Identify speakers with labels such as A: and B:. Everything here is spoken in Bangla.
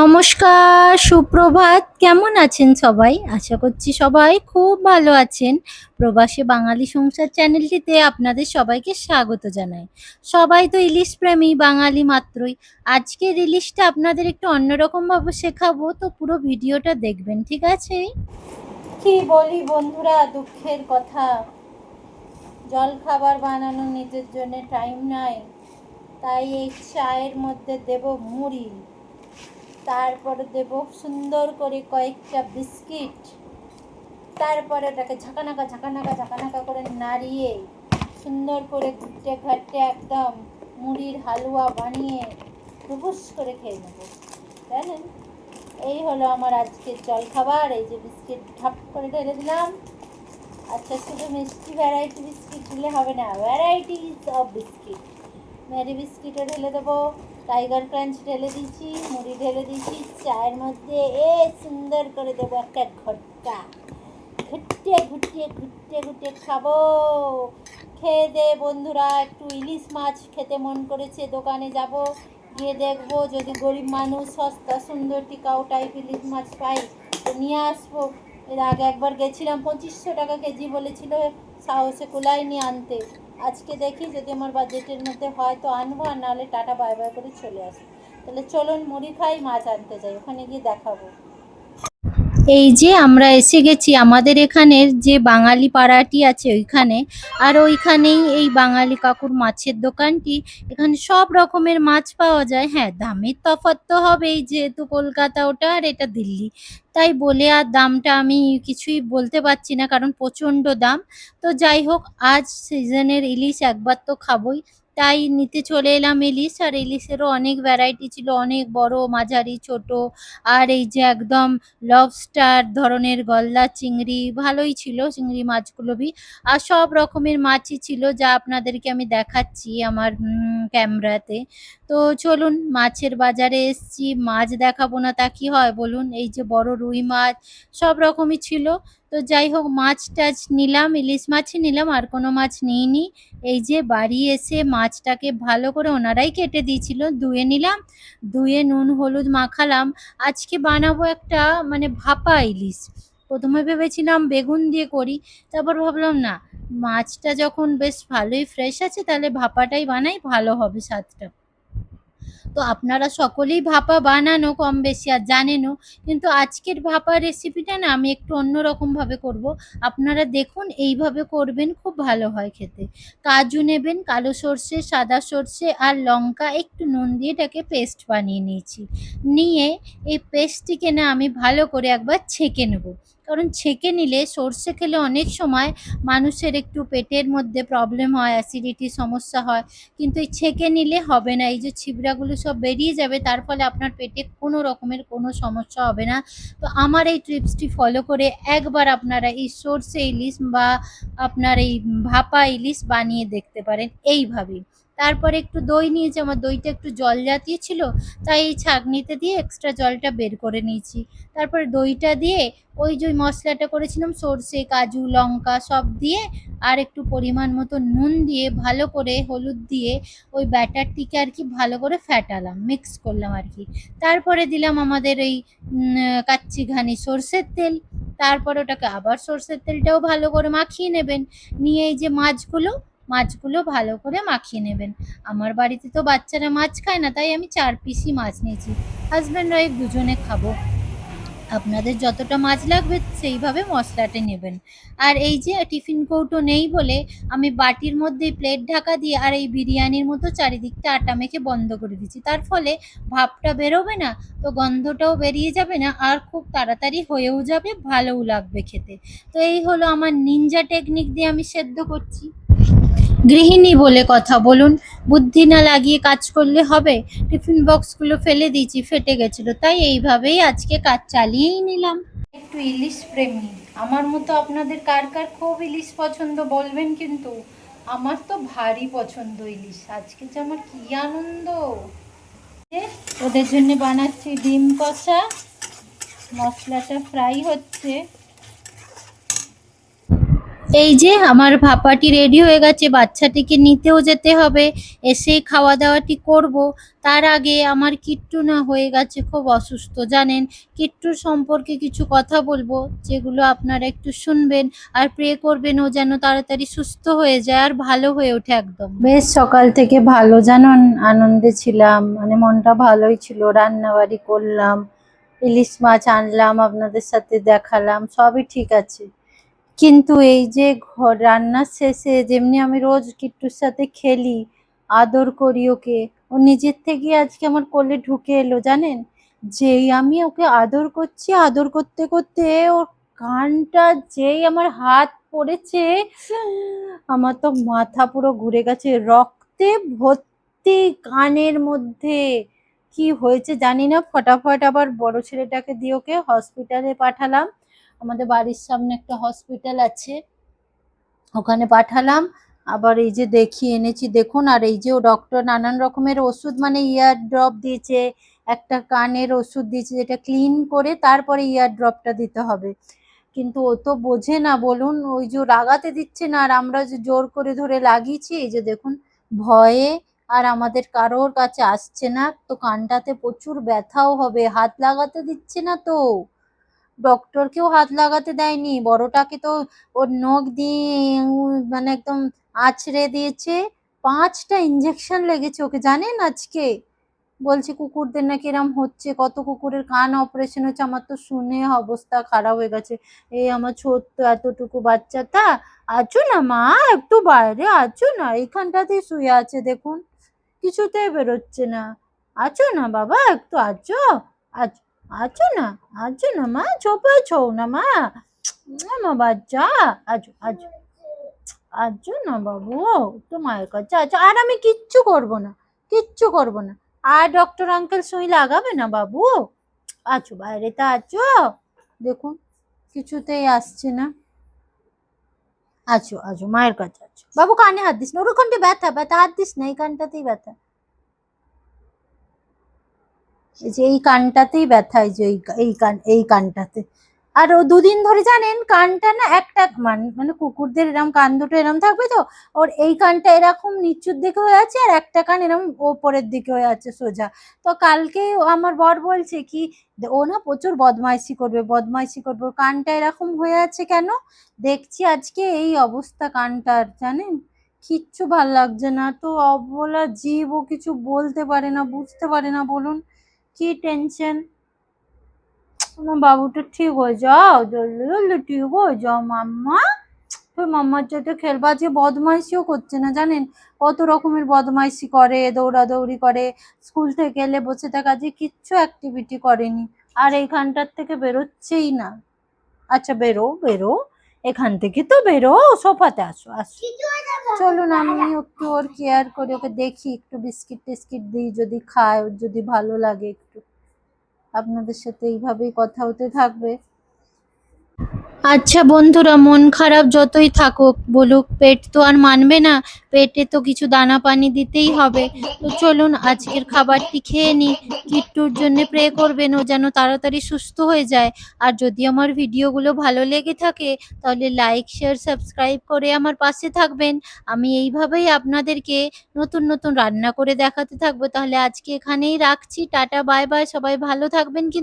A: নমস্কার, সুপ্রভাত। কেমন আছেন সবাই? আশা করছি সবাই খুব ভালো আছেন। প্রবাসী বাঙালি সংসার চ্যানেলটিতে আপনাদের সবাইকে স্বাগত জানাই। সবাই তো ইলিশ প্রেমী, বাঙালি মাত্রই। আজকের ইলিশটা আপনাদের একটু অন্যরকমভাবে শেখাবো, তো পুরো ভিডিওটা দেখবেন, ঠিক আছে? কি বলি বন্ধুরা, দুঃখের কথা। জল খাবার বানানো নিজের জন্য টাইম নাই। তাই এই চায়ের মধ্যে দেব মুড়ি। তারপরে দেব সুন্দর করে কয়েকটা বিস্কিট। তারপরে ওটাকে ঝাঁকানাকা ঝাঁকানাকা ঝাঁকানাকা করে নাড়িয়ে সুন্দর করে ঘুরতে ঘাটতে একদম মুড়ির হালুয়া বানিয়ে টুকুস করে খেয়ে নেব। জানেন? এই হলো আমার আজকের জল খাবার এই যে বিস্কিট ঢাপ করে ঢেলে দিলাম। আচ্ছা শুধু মিষ্টি ভ্যারাইটি বিস্কিট দিলে হবে না ভ্যারাইটিস অফ বিস্কিট মেরি বিস্কিটও ঢেলে দেবো। টাইগার ক্রাঞ্চ ঢেলে দিয়েছি, মুড়ি ঢেলে দিয়েছি, চায়ের মধ্যে এ সুন্দর করে দেবো একটা ঘট্টা ঘুটে ঘুটিয়ে ঘুটে ঘুটে খাব। খেয়ে দে বন্ধুরা, একটু ইলিশ মাছ খেতে মন করেছে, দোকানে যাব। গিয়ে দেখব যদি গরিব মানুষ সস্তা সুন্দর টিকাও টাইপ ইলিশ মাছ পাই, তো নিয়ে আসব। এর আগে একবার গেছিলাম, পঁচিশশো টাকা কেজি বলেছিল, সাহসে কুলাইনি আনতে। আজকে দেখি যদি আমার বাজেটের মধ্যে হয় তো আনব, আর নাহলে টাটা, বাই বাই করে চলে আসব তাহলে চলুন মুড়ি খাই, মাছ আনতে যাই, ওখানে গিয়ে দেখাবো। এই যে আমরা এসে গেছি, আমাদের এখানের যে বাঙালি পাড়াটি আছে ওইখানে, আর ওইখানেই এই বাঙালি কাকুর মাছের দোকানটি। এখানে সব রকমের মাছ পাওয়া যায়। হ্যাঁ দামের তফাৎ তো হবেই, যেহেতু কলকাতা ওটা, আর এটা দিল্লি। তাই বলে আর দামটা আমি কিছুই বলতে পারছি না, কারণ প্রচণ্ড দাম। তো যাই হোক, আজ সিজনের ইলিশ একবার তো খাবই। তাই নিতে চলে এলাম ইলিশ, আর ইলিশেরও অনেক ভ্যারাইটি ছিল, অনেক বড়, মাঝারি, ছোট। আর এই যে একদম লবস্টার ধরনের গলদা চিংড়ি, ভালোই ছিল চিংড়ি মাছগুলো বি। আর সব রকমের মাছই ছিল যা আপনাদেরকে আমি দেখাচ্ছি আমার ক্যামেরাতে তো চলুন, মাছের বাজারে এসছি, মাছ দেখাবো না তা কি হয়? বলুন, এই যে বড় রুই মাছ, সব রকমই ছিল। তো যাই হোক, মাছ টাছ নিলাম, ইলিশ মাছই নিলাম, আর কোনো মাছ নিইনি। এই যে বাড়ি এসে মাছটাকে ভালো করে ওনারাই কেটে দিয়েছিল। ধুয়ে নিলাম, ধুয়ে নুন, হলুদ মাখালাম। আজকে বানাবো একটা মানে ভাপা ইলিশ। প্রথমে ভেবেছিলাম বেগুন দিয়ে করি, তারপর ভাবলাম না, মাছটা যখন বেশ ভালোই ফ্রেশ আছে, তাহলে ভাপাটাই বানাই, ভালো হবে স্বাদটা। তো আপনারা সকলেই ভাপা বানানো কম বেশি, আর জানেনও, কিন্তু আজকের ভাপা রেসিপিটা না আমি একটু অন্যরকমভাবে করব। আপনারা দেখুন, এইভাবে করবেন, খুব ভালো হয় খেতে। কাজু নেবেন, কালো সর্ষে, সাদা সর্ষে, আর লঙ্কা, একটু নুন দিয়ে এটাকে পেস্ট বানিয়ে নিয়েছি। নিয়ে এই পেস্টটিকে না আমি ভালো করে একবার ছেঁকে নেব। কারণ ছেঁকে নিলে সর্ষে খেলে অনেক সময় মানুষের একটু পেটের মধ্যে প্রবলেম হয় অ্যাসিডিটি সমস্যা হয়। কিন্তু এই ছেঁকে নিলে হবে না, এই যে ছিবড়াগুলো সব বেরিয়ে যাবে, তার ফলে আপনার পেটে কোনো রকমের কোনো সমস্যা হবে না। তো আমার এই ট্রিপসটি ফলো করে একবার আপনারা এই সর্ষে ইলিশ বা আপনার এই ভাপা ইলিশ বানিয়ে দেখতে পারেন, এইভাবেই। তারপরে একটু দই নিয়েছি, আমার দইটা একটু জল জাতীয় ছিল, তাই এই ছাঁকনিতে দিয়ে এক্সট্রা জলটা বের করে নিয়েছি। তারপরে দইটা দিয়ে ওই যে মশলাটা করেছিলাম, সর্ষে, কাজু, লঙ্কা সব দিয়ে আর একটু পরিমাণ মতো নুন দিয়ে ভালো করে হলুদ দিয়ে ওই ব্যাটারটিকে আর কি ভালো করে ফ্যাটালাম মিক্স করলাম আর কি। তারপরে দিলাম আমাদের এই কাচ্চি ঘানি সর্ষের তেল। তারপর ওটাকে আবার সর্ষের তেলটাও ভালো করে মাখিয়ে নেবেন। নিয়ে এই যে মাছগুলো মাছগুলো ভালো করে মাখিয়ে নেবেন। আমার বাড়িতে তো বাচ্চারা মাছ খায় না, তাই আমি চার পিসই মাছ নিয়েছি। হাজব্যান্ড ওয়াইফ দুজনে খাব। আপনাদের যতটা মাছ লাগবে সেইভাবে মশলাটা নেবেন। আর এই যে টিফিন কৌটো নেই বলে আমি বাটির মধ্যে প্লেট ঢাকা দিয়ে আর এই বিরিয়ানির মতো চারিদিকটা আটা মেখে বন্ধ করে দিচ্ছি তার ফলে ভাপটা বেরোবে না, তো গন্ধটাও বেরিয়ে যাবে না আর খুব তাড়াতাড়ি হয়েও যাবে, ভালোও লাগবে খেতে। তো এই হলো আমার নিনজা টেকনিক দিয়ে আমি সেদ্ধ করছি। গৃহিণী বলে কথা বলুন, বুদ্ধি না লাগিয়ে কাজ করলে হবে? টিফিন বক্সগুলো ফেলে দিয়েছি, ফেটে গেছিল, তাই এইভাবেই আজকে কাজ চালিয়েই নিলাম। একটু ইলিশ প্রেমী। আমার মতো আপনাদের কার কার খুব ইলিশ পছন্দ বলবেন কিন্তু? আমার তো ভারী পছন্দ ইলিশ। আজকে যে আমার কি আনন্দ! ওদের জন্য বানাচ্ছি ডিম কষা। মশলাটা ফ্রাই হচ্ছে। এই যে আমার ভাপাটি রেডি হয়ে গেছে, বাচ্চাটিকে নিতেও যেতে হবে, এসে খাওয়া দাওয়াটি করব। তার আগে আমার কিট্টু না হয়ে গেছে, খুব অসুস্থ, জানেন? কিট্টুর সম্পর্কে কিছু কথা বলব, যেগুলো আপনারা একটু শুনবেন আর প্রে করবেন, ও যেন তাড়াতাড়ি সুস্থ হয়ে যায় আর ভালো হয়ে ওঠে একদম। বেশ, সকাল থেকে ভালো, জানুন? আনন্দে ছিলাম মানে মনটা ভালোই ছিল, রান্নাবাড়ি করলাম, ইলিশ মাছ আনলাম, আপনাদের সাথে দেখালাম, সবই ঠিক আছে। কিন্তু এই যে ঘর রান্নার শেষে যেমনি আমি রোজ কিট্টুর সাথে খেলি, আদর করি ওকে, ও নিজের থেকে আজকে আমার কোলে ঢুকে এলো, জানেন? যেই আমি ওকে আদর করছি, আদর করতে করতে ওর কানটা যেই আমার হাত পড়েছে, আমার তো মাথা পুরো ঘুরে গেছে, রক্তে ভর্তি কানের মধ্যে। কি হয়েছে জানি না, ফটাফট আবার বড় ছেলেটাকে দিয়ে ওকে হসপিটালে পাঠালাম। আমাদের বাড়ির সামনে একটা হসপিটাল আছে। ওখানে পাঠালাম। আবার এই যে দেখিয়ে এনেছি। দেখুন, আর এই যে ডক্টর নানান রকমের ওষুধ মানে ইয়ার ড্রপ দিয়েছে, একটা কানের ওষুধ দিয়েছে, যেটা ক্লিন করে তারপরে ইয়ার ড্রপটা দিতে হবে। কিন্তু ও তো বোঝে না, বলুন, ওই যে লাগাতে দিচ্ছে না, আর আমরা যে জোর করে ধরে লাগিয়েছি, এই যে দেখুন, ভয়ে আর আমাদের কারোর কাছে আসছে না, তো কানটাতে প্রচুর ব্যথাও হবে, হাত লাগাতে দিচ্ছে না তো। ডক্টরকেও হাত লাগাতে দেয়নি, বড়টাকে তো ওর নখ দিয়ে মানে একদম আছড়ে দিয়েছে। পাঁচটা ইঞ্জেকশন লেগেছে ওকে, জানেন আজকে? বলছে, কুকুরদের নাকি এরম হচ্ছে, কত কুকুরের কান অপারেশন হচ্ছে, আমার তো শুনে অবস্থা খারাপ হয়ে গেছে। এই আমার ছোট্ট এতটুকু বাচ্চাটা, আছো না মা? একটু বাইরে আছো না? এইখানটাতেই শুয়ে আছে, দেখুন। কিছুতেই বেরোচ্ছে না। আছো না বাবা? একটু আছো? আছো আছো না আছো না মা, চোপে ছো না মা। মা বাচ্চা আছো আছো আছো না বাবু, তো মায়ের কাছে আছো আর আমি কিচ্ছু করব না, কিচ্ছু করব না। আর ডক্টর আঙ্কেল সুই লাগাবে না বাবু? আছো বাইরে তা আছো দেখুন, কিছুতেই আসছে না। আছো আছো মায়ের কাছে আছো বাবু কানে হাত দিস না ওরকমটা ব্যথা ব্যথা, হাত দিস না, এই কানটাতেই ব্যথা। যে এই কানটাতেই ব্যথা, এই যে এই কান, এই কানটাতে। আর ও দুদিন ধরে জানেন, কানটা না একটা মান মানে কুকুরদের এরকম কান দুটো এরকম থাকবে তো, ওর এই কানটা এরকম নিচুর দিকে হয়ে আছে আর একটা কান এরকম ওপরের দিকে হয়ে আছে সোজা। তো কালকে আমার বর বলছে কি ও না প্রচুর বদমাইশি করবে বদমাইশি করবে। ওর কানটা এরকম হয়ে আছে কেন? দেখছি আজকে এই অবস্থা কানটার, জানেন? কিচ্ছু ভালো লাগছে না। তো অবলা জীব ও কিছু বলতে পারে না, বুঝতে পারে না, বলুন। কি টেনশন আমার বাবুটা ঠিক হয়ে যাও, জলদি জলদি ঠিক হয়ে যাও, মাম্মা। তো মাম্মার সাথে খেলবা, যে বদমাইশিও করছে না, জানেন? কত রকমের বদমাইশি করে, দৌড়াদৌড়ি করে, স্কুল থেকে এলে বসে থাকা, যে কিচ্ছু অ্যাক্টিভিটি করেনি। আর এইখানটার থেকে বেরোচ্ছেই না। আচ্ছা বেরো বেরো। এখান থেকে তো বেরো সোফাতে আসো আসো। চলুন আমি একটু ওর কেয়ার করে ওকে দেখি একটু বিস্কিট টিস্কিট দিই যদি খায় ওর যদি ভালো লাগে একটু। আপনাদের সাথে এইভাবেই কথা হতে থাকবে। আচ্ছা বন্ধুরা, মন খারাপ যতই থাকুক, বলুক, পেট তো আর মানবে না। পেটে তো কিছু দানা পানি দিতেই হবে। তো চলুন, আজকের খাবারটি খেয়ে নিই কিট্টুর জন্য প্রে করবেন, ও যেন তাড়াতাড়ি সুস্থ হয়ে যায়। আর যদি আমার ভিডিওগুলো ভালো লেগে থাকে, তাহলে লাইক শেয়ার সাবস্ক্রাইব করে আমার পাশে থাকবেন। আমি এইভাবেই আপনাদেরকে নতুন নতুন রান্না করে দেখাতে থাকব। তাহলে আজকে এখানেই রাখছি। টাটা বাই বাই সবাই ভালো থাকবেন কিন্তু